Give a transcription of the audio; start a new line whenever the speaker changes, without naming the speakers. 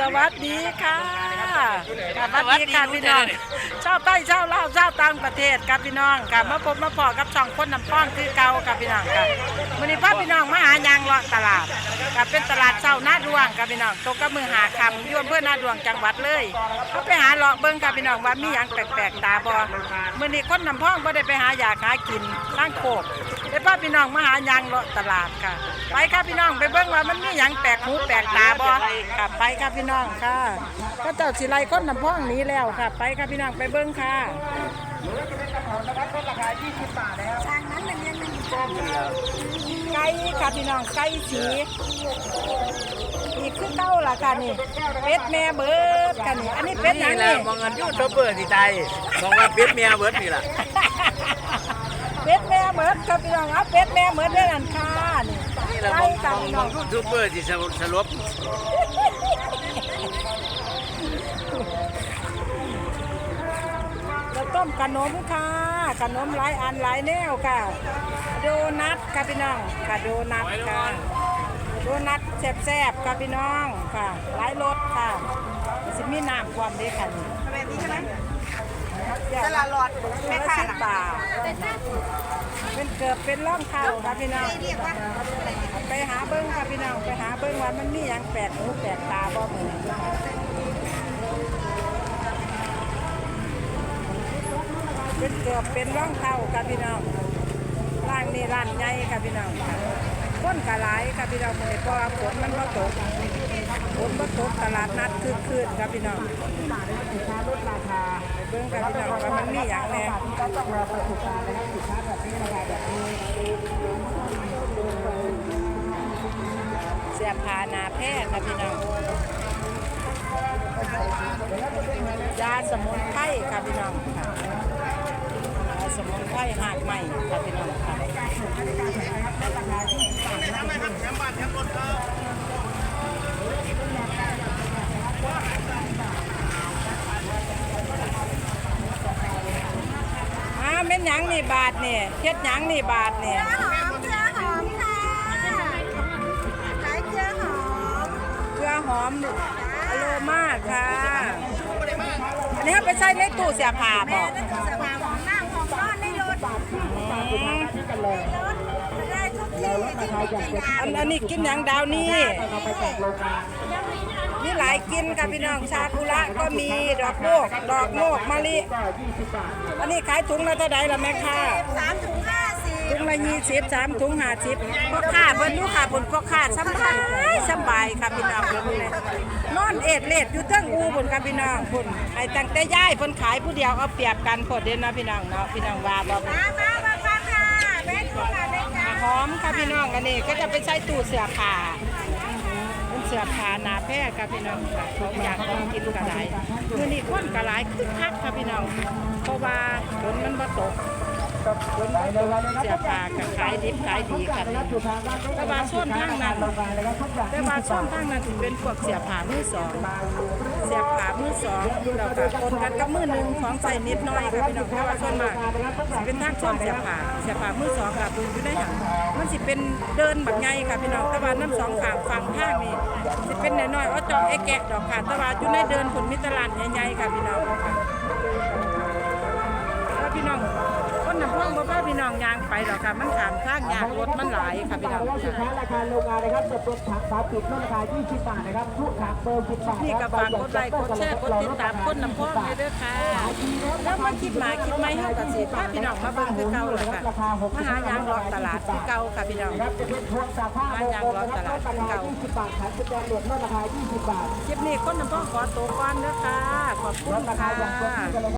สวัสดีค่ะสวัสดีค่ะพี่น้องชาวใต้ชาวลาวชาวต่างประเทศครับพี่น้องกับมาพบมาพอกับช่องคนน้ำป้องคือเก่ากับพี่น้องกับวันนี้พาพี่น้องมาหายางเลาะตลาดกับเป็นตลาดเช้าหน้าดวงกับพี่น้องตกกับมือหาคำอยวนเพื่อหน้าดวงจังหวัดเลยเขาไปหาเลาะเบิ้งกับพี่น้องว่ามีหยังแปลกๆตาบอมื่อนี้คนน้ำพ้องก็ได้ไปหาอยากหากินร่างโคก ได้พาพี่น้องมาหายางเลาะตลาดค่ะ ไปครับพี่น้องไปเบิ้งว่ามันมีหยังแปลกหูแปลกตาบอค่ะไปครับพี่น้องค่ะก็เจ้าสิไลคนน้ำพ้องหนี้แล้วค่ะ ไปครับพี่น้องไปเบิ้งค่ะไก่ค่ะพี่น้องไก่สีนี่คือเต้าล่ะค่ะนี่เป็ดแม่เบิดค่ะนี่อันนี้เป็ดหยัง
แหละ
นี่
มองเงินยูทูบเบอร์ที่ใจมองว่าเป็ดเมียเบิร์ดนี่แหละ
เป็ดแม่เบิดครับพี่น้องเอาเป็ดแม่เบิดด้วยกันค่ะนี่
นี่แหละ
ไก่
มอง
ค่ะ
มอง
พี่
ม
น้
อ
องง
ยูทูบเบอร์ที่สรุปสรุป
แล้วต้มขนมค่ะขนมหลายอันหลายแนวค่ะ โดนัทค่ะพี่น้องค่ะโดนัทค่ะโดนัทแซ่บๆค่ะพี่น้องค่ะ หลายรสค่ะสิมีน้ำความเด้ค่ะนี่
แบบนี้ใช่ไหม
ตลาดหลอด
แม่
แม่
ค้า
ค้า
น่ะ
บาท เป็นเกือบเป็นร่องเท้าค่ะพี่น้องไปหาเบิ้งค่ะพี่น้องไปหาเบิ้งว่ามันมีอย่างแปลกหูแปลกตาบ่เหมือนเป็นเกือบเป็นร่องเท้าค่ะพี่น้องร้านนี้ร้านใหญ่ค่ะพี่น้องค่ะคนกะหลายค่ะพี่น้องมื้อนี้เพราะฝนมันบ่ตก ฝนบ่ตกตลาดนัดคึกคืนค่ะพี่น้องสินค้าลดราคาไปเบิ้งค่ะพี่น้องว่ามันมีอย่างแหน่ก็ต้องรอประสบการณ์นะครับสินค้าแบบนี้ราคาแบบนี้เสียพานาแพทย์ค่ะพี่น้องยาสมุนไพรค่ะพี่น้องค่ะยาสมุนไพรหากใหม่ค่ะพี่น้องค่ะ อ้าวเม็นหยังนี่บาทนี่เฮ็ดหยังนี่บาทนี่
หอมเกลือหอมค่ะขายเกลือหอม
เครือหอมอโรมาค่ะ อันนี้เอาไปใส่ในตู้เสียผ้าบ
แม่
อก
ก็จะสบายหอมน้ำหอมร้อนในรถในรถจะได้ทุกที่ที่มีกินยา
อันอันนี้กินหยังดาวนี่ มีหลายกินค่ะพี่น้องชาคุระก็มีดอกโมกดอกโมกมะลิอันนี้ขายถุงละเท่าไหร่ละแม่ค้า
สามถุงห้าสิบ
ถุงละยี่สิบสามถุงห้าสิบพ่อค้าเพิ่นอยู่ค่ะเพิ่นพ่อค้าสำบายสำบายค่ะพี่น้องเพิ่นเลยนอนเอ็ดเลดอยู่เทั้งอูพุ่นค่ะพี่น้องพุ่นไอ้ตั้งแต่ย้ายเพิ่นขายผู้เดียวเอาเปรียบกันพอเด่นนะพี่น้องเนาะพี่น้องว่าบ่
มามามาฟังค่ะแม่ถุงละเล็กจ้า
หอมค่ะพี่น้องอันนี้ก็จะไปใช้ตู้เสื้อผ้า เสื้อผ้าหนาแพร่กับพี่น้องค่ะทุกอย่างของกินกระไดคือนี่คนกระไรคึกคักค่ะพี่น้องเพราะว่าฝนมันบ่ตกฝนบ่ตก เสื้อผ้าก็ขายดิบขายดีค่ะแต่ว่าส้นทางนั้นแต่ว่าส้นทางนั้นสิเป็นพวกเสื้อผ้ามือสองเสื้อผ้ามือสองเราก็คนกันกับมือหนึ่งของใส่นิดน่อยค่ะพี่น้องแต่ว่าส่วนมากเป็นทางช่องเสื้อผ้าเสื้อผ้ามือสองค่ะบุญอยู่ในหังมันสิเป็นเดินแบบไงค่ะพี่น้องแต่ว่าน้ำสองขางฝั่งข้างนี่สิเป็นน้อยๆเอาจองไอ้แกะดอกค่ะแต่ว่าอยู่ในเดินผลมิตรลานใหญ่ๆค่ะพี่น้องค่ะถ้าพี่น้อง นน้ำพ่องบ่พาพี่น้องยางไปหรอกค่ะมันขามทางยากรถมันหลายค่ะพี่น้อง
สิน
ค่ะ
ค้าราคาโรงงานนะครับจะเป็นถังฝาปิดลดราคา20บาทนะครับทุกถังเบอร์10บาท
นี่ก็ฝากกดไลค์กดแชร์กดติดตามคนน้ำพ่องให้ด้วยค่ะแล้วมาคิดหมาคิดไม่เฮากับสิพาพี่น้องมาเบิ่งคือเก่าเลยค่ะมาหายางรอตลาดคือเก่าค่ะพี่น้อง
ครับจะเป็นพวงสาผ้า
ร้านยางรอตลาด
ลดราคา20บาทขายสแตนเดร์ดลดราคา20บาท
คลิปนี้คนน้ำพ่องขอตัวก่อนเด้อค่ะขอบคุณ
ลดราคา
ค่
อย่างเต็มที่กันเลยะ